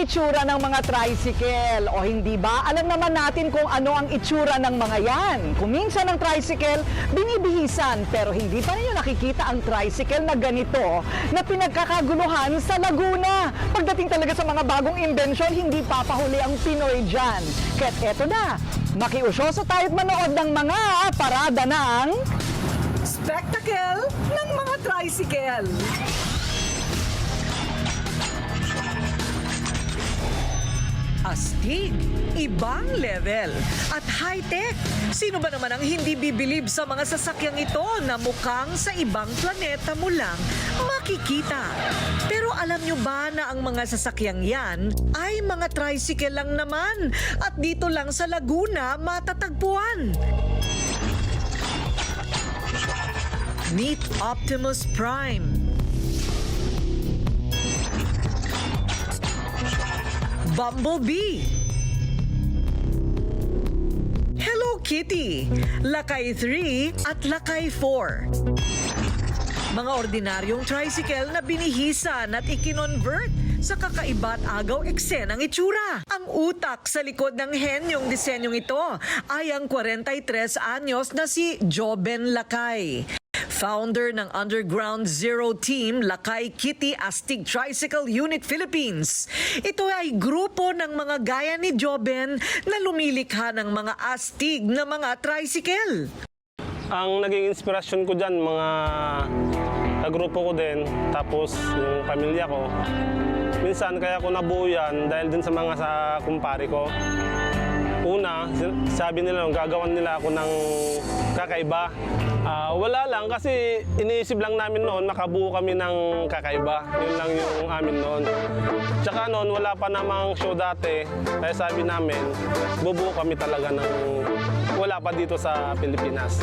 itsura ng mga tricycle. O hindi ba? Alam naman natin kung ano ang itsura ng mga yan. Kung minsan tricycle, binibihisan. Pero hindi pa ninyo nakikita ang tricycle na ganito na pinagkakaguluhan sa Laguna. Pagdating talaga sa mga bagong imbensyon, hindi papahuli ang Pinoy dyan. Kaya't eto na, makiusyoso tayo't manood ng mga parada ng... Spectacle ng mga tricycle. Astig, ibang level at high-tech. Sino ba naman ang hindi bibilib sa mga sasakyang ito na mukhang sa ibang planeta mo lang makikita? Pero alam nyo ba na ang mga sasakyang yan ay mga tricycle lang naman at dito lang sa Laguna matatagpuan? Meet Optimus Prime. Bumblebee. Hello Kitty, Lakay 3 at Lakay 4. Mga ordinaryong tricycle na binihisan at ikinonvert sa kakaiba't agaw eksenang itsura. Ang utak sa likod ng henyong disenyong ito ay ang 43 anyos na si Joben Lakay. Founder ng Underground Zero Team, Lakay Kitty Astig Tricycle Unit Philippines. Ito ay grupo ng mga gaya ni Joben na lumilikha ng mga astig na mga tricycle. Ang naging inspirasyon ko dyan, mga kagrupo ko din, tapos yung pamilya ko. Minsan kaya ko nabuo yan dahil din sa mga sa kumpare ko. Una, sabi nila, gagawan nila ako ng kakaiba. Ah, wala lang kasi iniisip lang namin noon makabuo kami ng kakaiba. Yun lang yung amin noon. Tsaka noon wala pa namang show dati. Kaya sabi namin, bubuo kami talaga ng wala pa dito sa Pilipinas.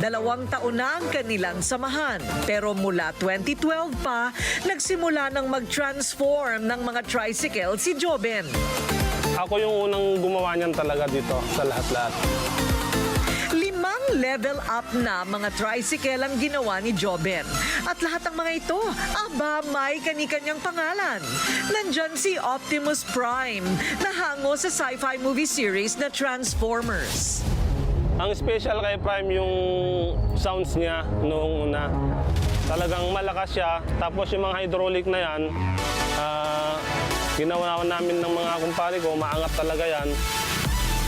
Dalawang taon na ang kanilang samahan. Pero mula 2012 pa, nagsimula ng mag-transform ng mga tricycle si Joben. Ako yung unang gumawa niyan talaga dito sa lahat-lahat. Limang level up na mga tricycle ang ginawa ni Joben. At lahat ng mga ito, aba may kani-kanyang pangalan. Nandyan si Optimus Prime, na hango sa sci-fi movie series na Transformers. Ang special kay Prime yung sounds niya noong una. Talagang malakas siya. Tapos yung mga hydraulic na yan, ah, ginawa namin ng mga kumpare ko, maangat talaga yan.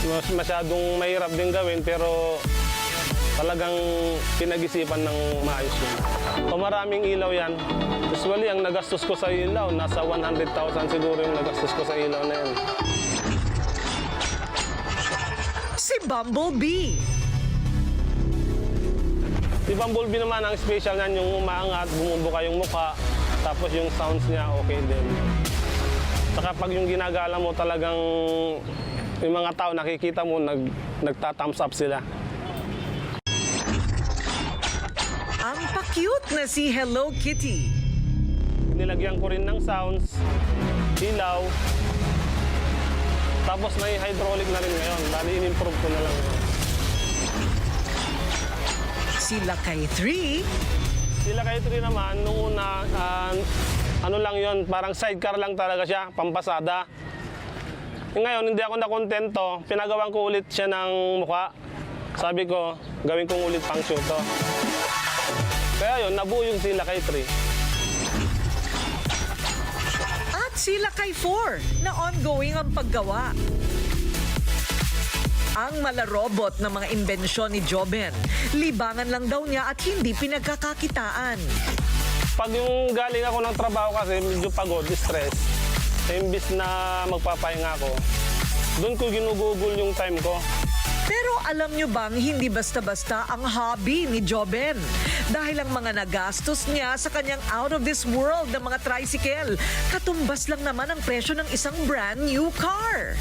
Mas masyadong mahirap din gawin pero talagang pinag-isipan ng maayos yun. O maraming ilaw yan. Usually, ang nagastos ko sa ilaw, nasa 100,000 siguro yung nagastos ko sa ilaw na yan. Si Bumblebee. Si Bumblebee naman, ang special niyan yung umaangat, bumubuka yung mukha, tapos yung sounds niya okay din. Saka pag yung ginagala mo talagang yung mga tao nakikita mo, nag, nagta-thumbs up sila. Ang pa-cute na si Hello Kitty. Nilagyan ko rin ng sounds, ilaw, tapos may hydraulic na rin ngayon. Bali, in-improve ko na lang. Si Lakay 3. Sila kayo rin naman, nung una, ah, ano lang yon parang sidecar lang talaga siya, pampasada. Ngayon, hindi ako nakontento. Pinagawan ko ulit siya ng mukha. Sabi ko, gawin kong ulit pang show to. Kaya yun, nabuo yung sila kay Tri. At si Lakay 4 na ongoing ang paggawa. Ang malarobot na mga imbensyon ni Joben, libangan lang daw niya at hindi pinagkakakitaan. Pag yung galing ako ng trabaho kasi medyo pagod, stress, imbis na magpapahinga ako, doon ko ginugugol yung time ko. Pero alam nyo bang hindi basta-basta ang hobby ni Joben? Dahil ang mga nagastos niya sa kanyang out of this world na mga tricycle, katumbas lang naman ang presyo ng isang brand new car.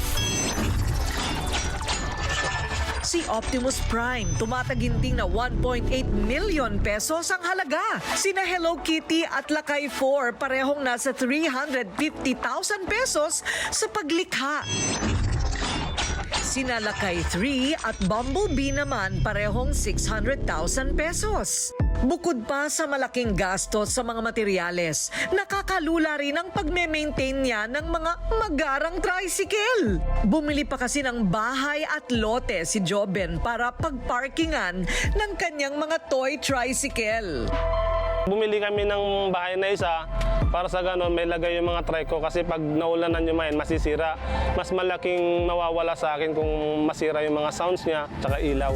Si Optimus Prime, tumataginting na 1.8 million pesos ang halaga. Sina Hello Kitty at Lakay 4 parehong nasa 350,000 pesos sa paglikha. Sina Lakay 3 at Bumblebee naman parehong 600,000 pesos. Bukod pa sa malaking gastos sa mga materyales, nakakalula rin ang pagme-maintain niya ng mga magarang tricycle. Bumili pa kasi ng bahay at lote si Joben para pagparkingan ng kanyang mga toy tricycle. Bumili kami ng bahay na isa para sa ganun may lagay yung mga trike ko kasi pag naulanan yung mayan masisira. Mas malaking nawawala sa akin kung masira yung mga sounds niya tsaka ilaw.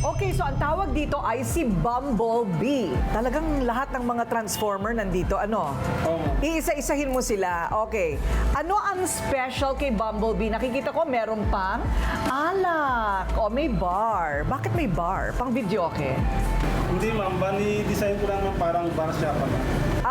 Okay, so ang tawag dito ay si Bumblebee. Talagang lahat ng mga Transformer nandito, ano? Iisa-isahin mo sila. Okay. Ano ang special kay Bumblebee? Nakikita ko meron pang alak. O may bar. Bakit may bar? Pang video, okay? Hindi ma'am, bali design ko lang parang bar siya pa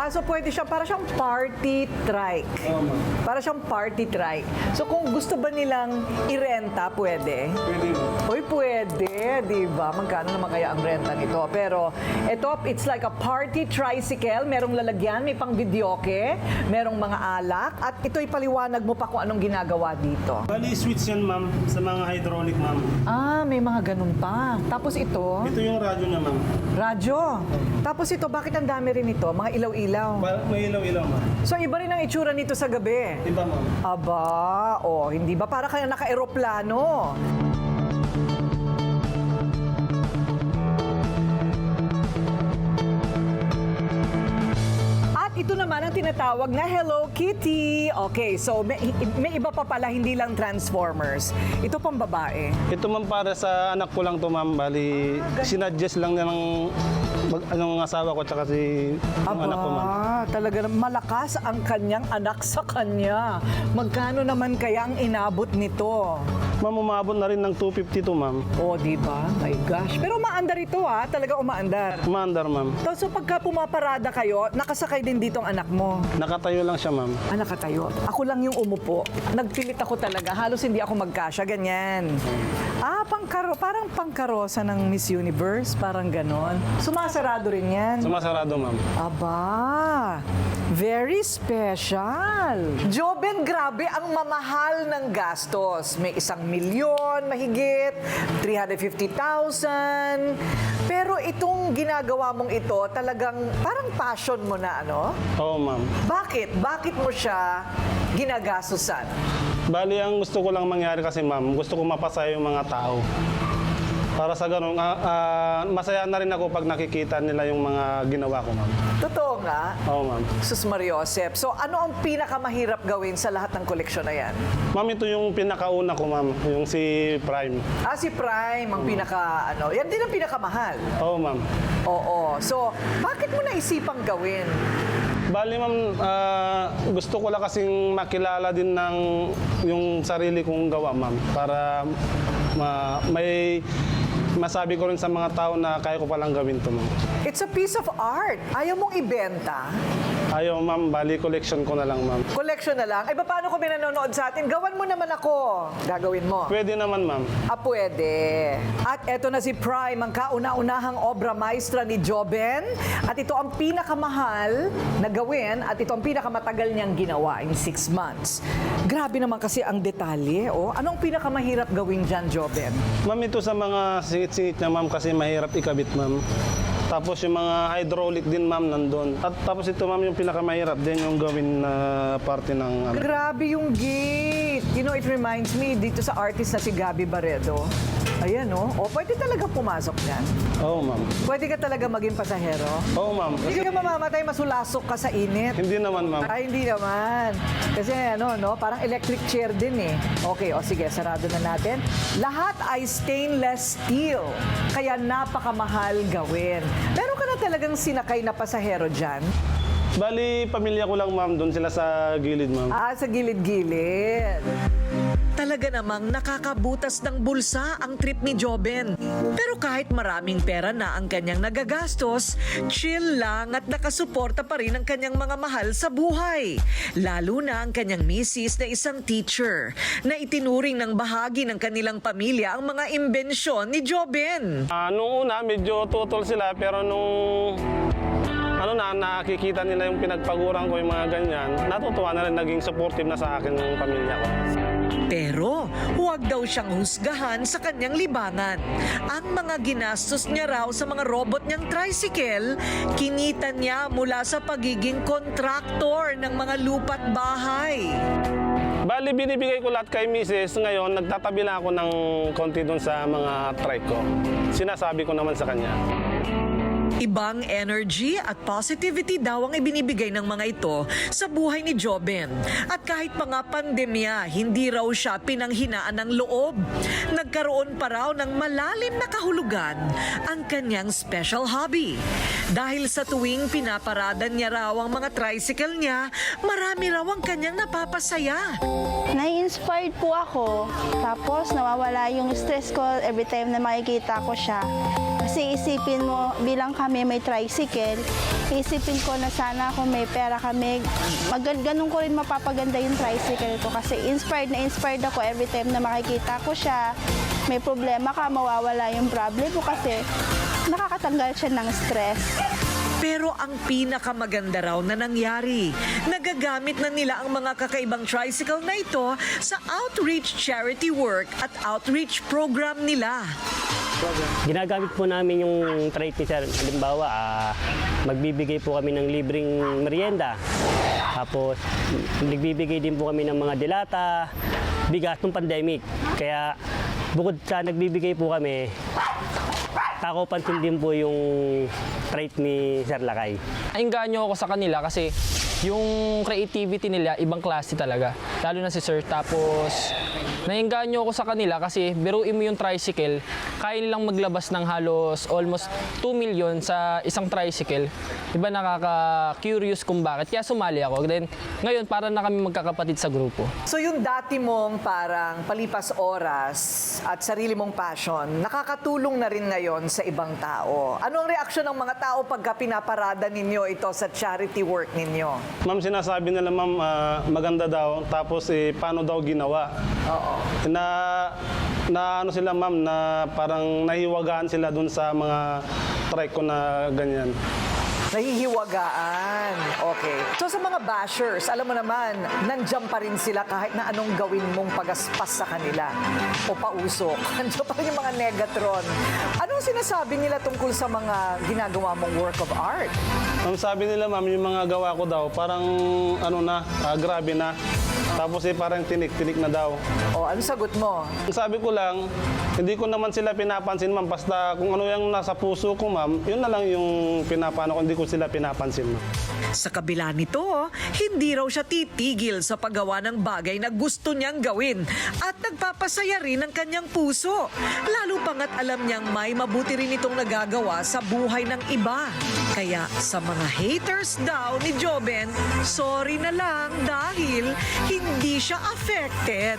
Ah, so pwede siya, para siyang party trike. Oo ma'am, Para siyang party trike. So kung gusto ba nilang irenta, pwede? pwede ma'am. Uy, pwede, di ba? Magkano naman kaya ang renta nito? Pero ito, it's like a party tricycle. Merong lalagyan, may pang videoke, merong mga alak, at ito'y paliwanag mo pa kung anong ginagawa dito. Bali switch yan ma'am sa mga hydraulic ma'am. Ah, may mga ganun pa. Tapos ito, Ito yung radyo niya ma'am. radyo. Tapos ito, bakit ang dami rin ito? Mga ilaw-ilaw. Parang may ilaw-ilaw ma'am. So iba rin ang itsura nito sa gabi. Iba ma'am. Aba, oh, hindi ba? Para kaya naka-aeroplano. Tinatawag na Hello Kitty. Okay, so may, may iba pa pala, hindi lang Transformers. Ito pang babae. Ito ma'am para sa anak ko lang to ma'am. Bali, sinadjust lang niya ng mag, anong asawa ko tsaka si yung anak ko ma'am. Aba, talaga malakas ang kanyang anak sa kanya. Magkano naman kaya ang inabot nito? Ma'am, umabot na rin ng 250 to ma'am. Oh, di ba? My gosh. Pero umaandar ito ha, talaga umaandar. Umandar ma'am. So, so pagka pumaparada kayo, nakasakay din dito ang anak mo. Nakatayo lang siya ma'am. Ah, nakatayo. Ako lang yung umupo. Nagpilit ako talaga. Halos hindi ako magkasya. Ganyan. Ah, pangkaro. Parang pangkarosa ng Miss Universe. Parang ganon. Sumasarado rin yan. Sumasarado ma'am. Aba, very special. Joben, grabe ang mamahal ng gastos. May isang milyon, mahigit, 350,000. Pero itong ginagawa mong ito, talagang parang passion mo na, ano? Oo ma'am. Bakit? Bakit mo siya ginagastusan? Bali, ang gusto ko lang mangyari kasi ma'am, gusto ko mapasaya yung mga tao. Para sa ganun, ah, ah, masaya na rin ako pag nakikita nila yung mga ginawa ko ma'am. Totoo nga. Oo ma'am. Sus Mariosep. So ano ang pinakamahirap gawin sa lahat ng koleksyon na yan? Ma'am, ito yung pinakauna ko ma'am, yung si Prime. Ah, si Prime, ang pinaka, ano, yan din ang pinakamahal. Oo ma'am. Oo. So, bakit mo naisipang gawin? Bali ma'am, ah, gusto ko lang kasing makilala din ng yung sarili kong gawa ma'am. Para ma- may masabi ko rin sa mga tao na kaya ko palang gawin to ma'am. It's a piece of art. Ayaw mong ibenta. Ayaw ma'am, bali collection ko na lang ma'am. Collection na lang. Ay, ba, paano kung may nanonood sa atin? Gawan mo naman ako. Gagawin mo. Pwede naman ma'am. Ah, pwede. At eto na si Prime, ang kauna-unahang obra maestra ni Joben. At ito ang pinakamahal na gawin at ito ang pinakamatagal niyang ginawa in six months. Grabe naman kasi ang detalye. Oh. Anong pinakamahirap gawin dyan, Joben? Ma'am, ito sa mga singit-singit niya ma'am kasi mahirap ikabit ma'am. Tapos yung mga hydraulic din ma'am nandun. At tapos ito ma'am yung pinakamahirap din yung gawin na parte ng ano. Grabe yung gate. You know, it reminds me dito sa artist na si Gabi Barredo. Ayan, oh. O, pwede talaga pumasok dyan. Oo ma'am. Pwede ka talaga maging pasahero. Oo ma'am. Hindi ka mamamatay, masulasok ka sa init. Hindi naman ma'am. Ay, hindi naman. Kasi ano, no, parang electric chair din eh. Okay, o sige, sarado na natin. Lahat ay stainless steel, kaya napakamahal gawin. Meron ka na talagang sinakay na pasahero dyan? Bali, pamilya ko lang ma'am, doon sila sa gilid ma'am. Ah, sa gilid-gilid. Talaga namang nakakabutas ng bulsa ang trip ni Joben. Pero kahit maraming pera na ang kanyang nagagastos, chill lang at nakasuporta pa rin ang kanyang mga mahal sa buhay. Lalo na ang kanyang misis na isang teacher na itinuring ng bahagi ng kanilang pamilya ang mga imbensyon ni Joben. Ah, nung una, medyo tutol sila, pero nung ano na, nakikita nila yung pinagpaguran ko yung mga ganyan, natutuwa na rin naging supportive na sa akin ng pamilya ko. Pero huwag daw siyang husgahan sa kanyang libangan. Ang mga ginastos niya raw sa mga robot niyang tricycle, kinita niya mula sa pagiging kontraktor ng mga lupat bahay. Bali, binibigay ko lahat kay Mrs. Ngayon, nagtatabi lang ako ng konti dun sa mga trike ko. Sinasabi ko naman sa kanya. Ibang energy at positivity daw ang ibinibigay ng mga ito sa buhay ni Joben. At kahit pa nga pandemya, hindi raw siya pinanghinaan ng loob. Nagkaroon pa raw ng malalim na kahulugan ang kanyang special hobby. Dahil sa tuwing pinaparadan niya raw ang mga tricycle niya, marami raw ang kanyang napapasaya. Nai-inspired po ako. Tapos nawawala yung stress ko every time na makikita ko siya. Kasi isipin mo, bilang kami may tricycle, isipin ko na sana kung may pera kami, mag ganun ko rin mapapaganda yung tricycle ko. Kasi inspired na inspired ako every time na makikita ko siya. May problema ka, mawawala yung problem ko kasi nakakatanggal siya ng stress. Pero ang pinakamaganda raw na nangyari, nagagamit na nila ang mga kakaibang tricycle na ito sa outreach charity work at outreach program nila. Ginagamit po namin yung trait ni Sir. Halimbawa, ah, magbibigay po kami ng libreng merienda. Tapos, nagbibigay din po kami ng mga dilata, bigas ng pandemic. Kaya, bukod sa nagbibigay po kami, ako pansin din po yung trait ni Sir Lakay. Nainganyo ako sa kanila kasi yung creativity nila, ibang klase talaga. Lalo na si Sir. Tapos, nainganyo ako sa kanila kasi biruin mo yung tricycle, kaya nilang maglabas ng halos almost 2 million sa isang tricycle. Diba nakaka-curious kung bakit. Kaya sumali ako. Then, ngayon, para na kami magkakapatid sa grupo. So yung dati mong parang palipas oras at sarili mong passion, nakakatulong na rin ngayon sa ibang tao. Ano ang reaksyon ng mga tao pagka pinaparada ninyo ito sa charity work ninyo? Ma'am, sinasabi nila, ma'am, ah, maganda daw. Tapos, eh, paano daw ginawa? Oo. Na, na ano sila, ma'am, na parang nahiwagaan sila dun sa mga trike ko na ganyan. Nahihiwagaan. Okay. So sa mga bashers, alam mo naman, nandiyan pa rin sila kahit na anong gawin mong pagaspas sa kanila o pausok. Nandiyan pa rin yung mga negatron. Anong sinasabi nila tungkol sa mga ginagawa mong work of art? Ma'am, sabi nila, ma'am, yung mga gawa ko daw, parang ano na, ah, grabe na. Tapos eh, parang tinik-tinik na daw. O, ano sagot mo? Ang sabi ko lang, hindi ko naman sila pinapansin, ma'am. Basta kung ano yung nasa puso ko, ma'am, yun na lang yung pinapano ko. Hindi ko sila pinapansin, ma'am. Sa kabila nito, hindi raw siya titigil sa paggawa ng bagay na gusto niyang gawin at nagpapasaya rin ang kanyang puso. Lalo pangat alam niyang may mabuti rin itong nagagawa sa buhay ng iba. Kaya sa mga haters daw ni Joben, sorry na lang dahil hindi siya affected.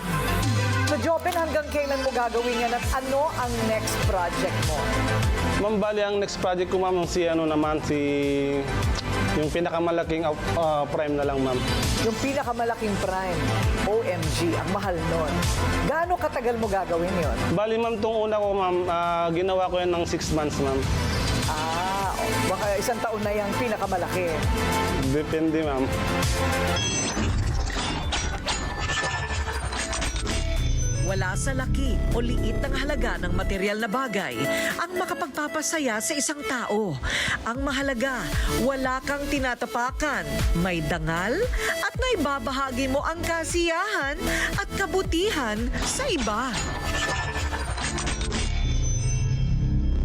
So Joben, hanggang kailan mo gagawin yan at ano ang next project mo? Ma'am, bali ang next project ko, ma'am, si ano naman, si yung pinakamalaking uh, prime na lang, ma'am. Yung pinakamalaking prime, OMG, ang mahal nun. Gaano katagal mo gagawin yon? Bali, ma'am, tong una ko, ma'am, ah, ginawa ko yan ng 6 months, ma'am. Ah, baka isang taon na yung pinakamalaki. Depende, ma'am. Wala sa laki o liit ng halaga ng material na bagay ang makapagpapasaya sa isang tao. Ang mahalaga, wala kang tinatapakan, may dangal at naibabahagi mo ang kasiyahan at kabutihan sa iba.